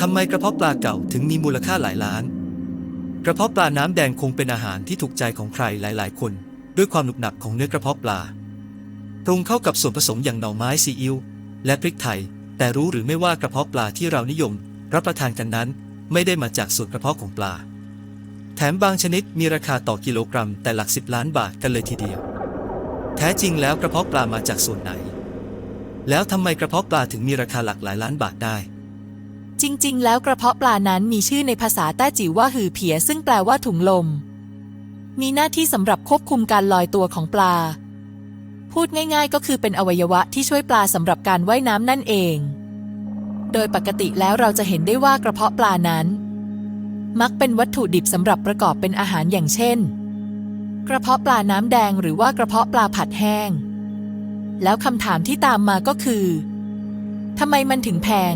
ทำไมกระเพาะปลาเก่าถึงมีมูลค่าหลายล้าน กระเพาะปลาน้ำแดงคงเป็นอาหารที่ถูกใจของใครหลาย ๆ คน ด้วยความหนุบหนับของเนื้อกระเพาะปลาปรุงเข้ากับส่วนผสมอย่างหน่อไม้ซีอิ๊วและพริกไทย แต่รู้หรือไม่ว่ากระเพาะปลาที่เรานิยม รับประทานกันนั้น ไม่ได้มาจากส่วนกระเพาะของปลา แถมบางชนิดมีราคาต่อกิโลกรัมแต่หลักสิบล้านบาทกันเลยทีเดียว แท้จริงแล้วกระเพาะปลามาจากส่วนไหน แล้วทำไมกระเพาะปลาถึงมีราคาหลักหลายล้านบาทได้ จริง ๆ แล้วกระเพาะปลานั้นมีชื่อในภาษาแต้จิ๋วว่าหือเพีย ซึ่งแปลว่าถุงลม มีหน้าที่สำหรับควบคุมการลอยตัวของปลา พูดง่ายๆ ก็คือเป็นอวัยวะที่ช่วยปลาสำหรับการว่ายน้ำนั่นเอง โดยปกติแล้วเราจะเห็นได้ว่ากระเพาะปลานั้น มักเป็นวัตถุดิบสำหรับประกอบเป็นอาหารอย่างเช่น กระเพาะปลาน้ำแดงหรือว่ากระเพาะปลาผัดแห้ง แล้วคำถามที่ตามมาก็คือทำไมมันถึงแพง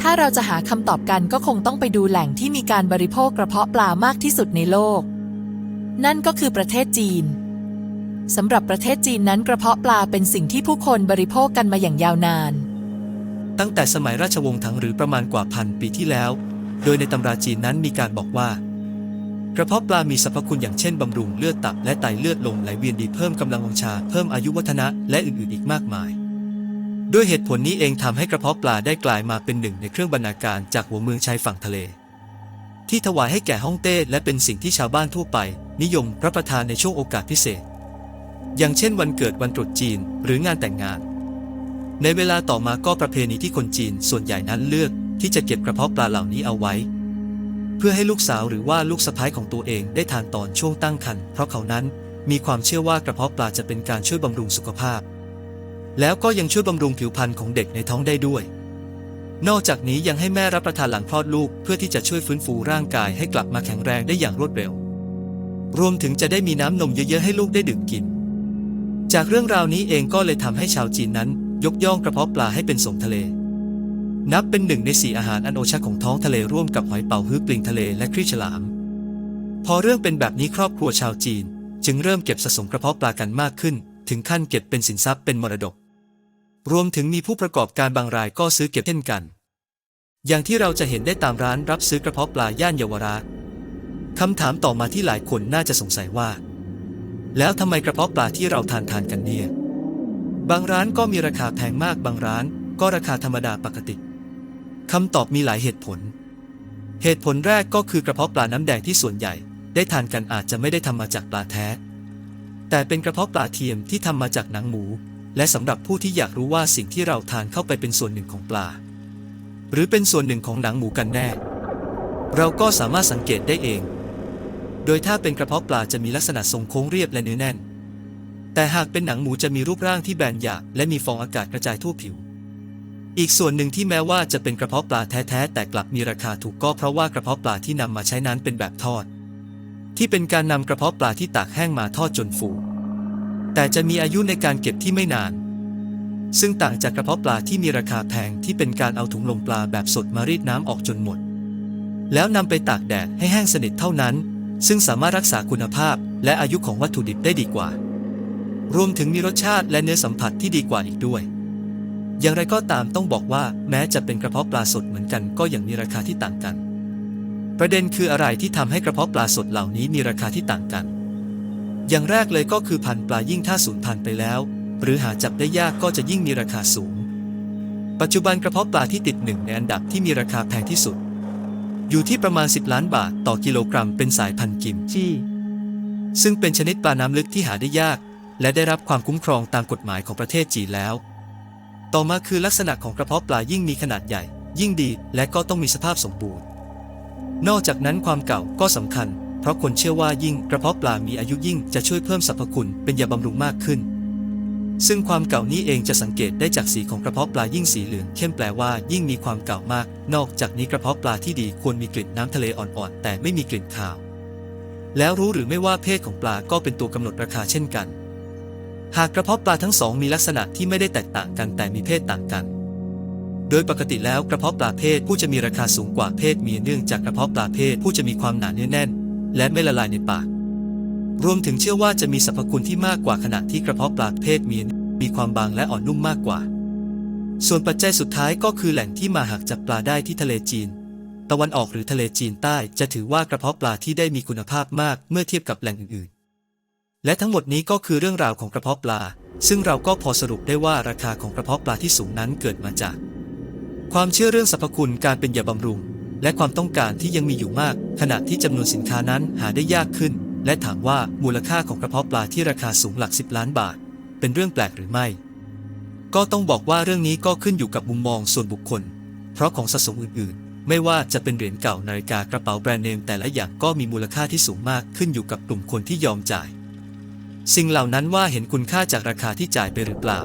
ถ้าเราจะหาคำตอบกันก็คงต้องไปดูแหล่งที่มีการบริโภคกระเพาะปลามากที่สุดในโลก นั่นก็คือประเทศจีนสำหรับประเทศจีนนั้นกระเพาะปลาเป็นสิ่งที่ผู้คนบริโภคกันมาอย่างยาวนาน ตั้งแต่สมัยราชวงศ์ถังหรือประมาณกว่าพันปีที่แล้ว โดยในตำราจีนนั้นมีการบอกว่า กระเพาะปลามีสรรพคุณอย่างเช่นบำรุงเลือดตับและไตเลือดลมไหลเวียนดีเพิ่มกำลังวังชา เพิ่มอายุวัฒนะและอื่นๆอีกมากมาย ด้วยเหตุผลนี้เองทำให้กระเพาะปลาได้กลายมาเป็นหนึ่งในเครื่องบรรณาการจากหัวเมืองชายฝั่งทะเล ที่ถวายให้แก่ฮ่องเต้และเป็นสิ่งที่ชาวบ้านทั่วไป นิยมรับประทานในช่วงโอกาสพิเศษ อย่างเช่นวันเกิดวันตรุษจีนหรืองานแต่งงาน ในเวลาต่อมาก็ประเพณีที่คนจีนส่วนใหญ่นั้นเลือกที่จะเก็บกระเพาะปลาเหล่านี้เอาไว้ เพื่อให้ลูกสาวหรือว่าลูกสะใภ้ของตัวเองได้ทานตอนช่วงตั้งครรภ์เพราะเขานั้นมีความเชื่อว่ากระเพาะปลาจะเป็นการช่วยบำรุงสุขภาพ แล้วก็ยังช่วยบำรุงผิวพรรณของเด็กในท้องได้ด้วย นอกจากนี้ยังให้แม่รับประทานหลังคลอดลูก เพื่อที่จะช่วยฟื้นฟูร่างกายให้กลับมาแข็งแรงได้อย่างรวดเร็ว รวมถึงจะได้มีน้ำนมเยอะๆให้ลูกได้ดื่มกิน จากเรื่องราวนี้เองก็เลยทำให้ชาวจีนนั้น ยกย่องกระเพาะปลาให้เป็นสมทะเล นับเป็นหนึ่งในสี่อาหารอันโอชะของท้องทะเลร่วมกับหอยเป๋าฮื้อปลิงทะเลและครีฉลาม พอเรื่องเป็นแบบนี้ครอบครัวชาวจีน จึงเริ่มเก็บสะสมกระเพาะปลากันมากขึ้น ถึงขั้นเก็บเป็นสินทรัพย์เป็นมรดก รวมถึงมีผู้ประกอบการบางรายก็ซื้อเก็บเช่นกัน อย่างที่เราจะเห็นได้ตามร้านรับซื้อกระเพาะปลาย่านเยาวราชคำถามต่อมาที่หลายคนน่าจะสงสัยว่า แล้วทำไมกระเพาะปลาที่เราทานทานกันเนี่ย บางร้านก็มีราคาแพงมากบางร้านก็ราคาธรรมดาปกติคำตอบมีหลายเหตุผล เหตุผลแรกก็คือกระเพาะปลาน้ำแดงที่ส่วนใหญ่ ได้ทานกันอาจจะไม่ได้ทำมาจากปลาแท้ แต่เป็นกระเพาะปลาเทียมที่ทำมาจากหนังหมู และสำหรับผู้ที่อยากรู้ว่าสิ่งที่เราทานเข้าไปเป็นส่วนหนึ่งของปลา หรือเป็นส่วนหนึ่งของหนังหมูกันแน่ เราก็สามารถสังเกตได้เอง โดยถ้าเป็นกระเพาะปลาจะมีลักษณะทรงโค้งเรียบและเนื้อแน่น แต่หากเป็นหนังหมูจะมีรูปร่างที่แบนหยาบและมีฟองอากาศกระจายทั่วผิว อีกส่วนหนึ่งที่แม้ว่าจะเป็นกระเพาะปลาแท้ๆแต่กลับมีราคาถูกก็เพราะว่ากระเพาะปลาที่นำมาใช้นั้นเป็นแบบทอด ที่เป็นการนำกระเพาะปลาที่ตากแห้งมาทอดจนฟู แต่จะมีอายุในการเก็บที่ไม่นาน ซึ่งต่างจากกระเพาะปลาที่มีราคาแพงที่เป็นการเอาถุงลมปลาแบบสดมารีดน้ำออกจนหมด แล้วนำไปตากแดดให้แห้งสนิทเท่านั้น ซึ่งสามารถรักษาคุณภาพและอายุของวัตถุดิบได้ดีกว่า รวมถึงมีรสชาติและเนื้อสัมผัสที่ดีกว่าอีกด้วย อย่างไรก็ตามต้องบอกว่าแม้จะเป็นกระเพาะปลาสดเหมือนกันก็ยังมีราคาที่ต่างกัน ประเด็นคืออะไรที่ทำให้กระเพาะปลาสดเหล่านี้มีราคาที่ต่างกัน อย่างแรกเลยก็คือพันธุ์ปลายิ่งถ้าสูญพันธุ์ไปแล้ว หรือหาจับได้ยากก็จะยิ่งมีราคาสูง ปัจจุบันกระเพาะปลาที่ติดหนึ่งในอันดับที่มีราคาแพงที่สุด อยู่ที่ประมาณ 10 ล้านบาทต่อกิโลกรัมเป็นสายพันธุ์กิมจีซึ่งเป็นชนิดปลาน้ำลึกที่หาได้ยาก และได้รับความคุ้มครองตามกฎหมายของประเทศจีนแล้ว ต่อมาคือลักษณะของกระเพาะปลายิ่งมีขนาดใหญ่ ยิ่งดีและก็ต้องมีสภาพสมบูรณ์ นอกจากนั้นความเก่าก็สำคัญ ราะคนเชื่อว่ายิ่งกระเพาะปลามีอายุยิ่งจะช่วยเพิ่มสรรพคุณเป็นยาบำรุงมากขึ้น ซึ่งความเก่านี้เองจะสังเกตได้จากสีของกระเพาะปลายิ่งสีเหลืองเข้มแปลว่ายิ่งมีความเก่ามาก นอกจากนี้กระเพาะปลาที่ดีควรมีกลิ่นน้ำทะเลอ่อนๆ แต่ไม่มีกลิ่นคาว แล้วรู้หรือไม่ว่าเพศของปลาก็เป็นตัวกำหนดราคาเช่นกัน หากกระเพาะปลาทั้งสองมีลักษณะที่ไม่ได้แตกต่างกันแต่มีเพศต่างกันโดยปกติแล้วกระเพาะปลาเพศผู้จะมีราคาสูงกว่าเพศเมียเนื่องจากกระเพาะปลาเพศผู้จะมีความหนาเนื้อแน่น และไม่ละลายในปาก รวมถึงเชื่อว่าจะมีสรรพคุณที่มากกว่าขณะที่กระเพาะปลาเพศเมียมีความบางและอ่อนนุ่มมากกว่า ส่วนปัจจัยสุดท้ายก็คือแหล่งที่มาหากจับปลาได้ที่ทะเลจีน ตะวันออกหรือทะเลจีนใต้จะถือว่ากระเพาะปลาที่ได้มีคุณภาพมากเมื่อเทียบกับแหล่งอื่นๆ และทั้งหมดนี้ก็คือเรื่องราวของกระเพาะปลา ซึ่งเราก็พอสรุปได้ว่าราคาของกระเพาะปลาที่สูงนั้นเกิดมาจาก ความเชื่อเรื่องสรรพคุณการเป็นยาบำรุง และความต้องการที่ยังมีอยู่มาก ขณะที่จำนวนสินค้านั้นหาได้ยากขึ้น และถามว่ามูลค่าของกระเพาะปลาที่ราคาสูงหลักสิบล้านบาท เป็นเรื่องแปลกหรือไม่ ก็ต้องบอกว่าเรื่องนี้ก็ขึ้นอยู่กับมุมมองส่วนบุคคล เพราะของสะสมอื่นๆ ไม่ว่าจะเป็นเหรียญเก่านาฬิกากระเป๋าแบรนด์เนมแต่ละอย่างก็มีมูลค่าที่สูงมากขึ้นอยู่กับกลุ่มคนที่ยอมจ่าย สิ่งเหล่านั้นว่าเห็นคุณค่าจากราคาที่จ่ายไปหรือเปล่า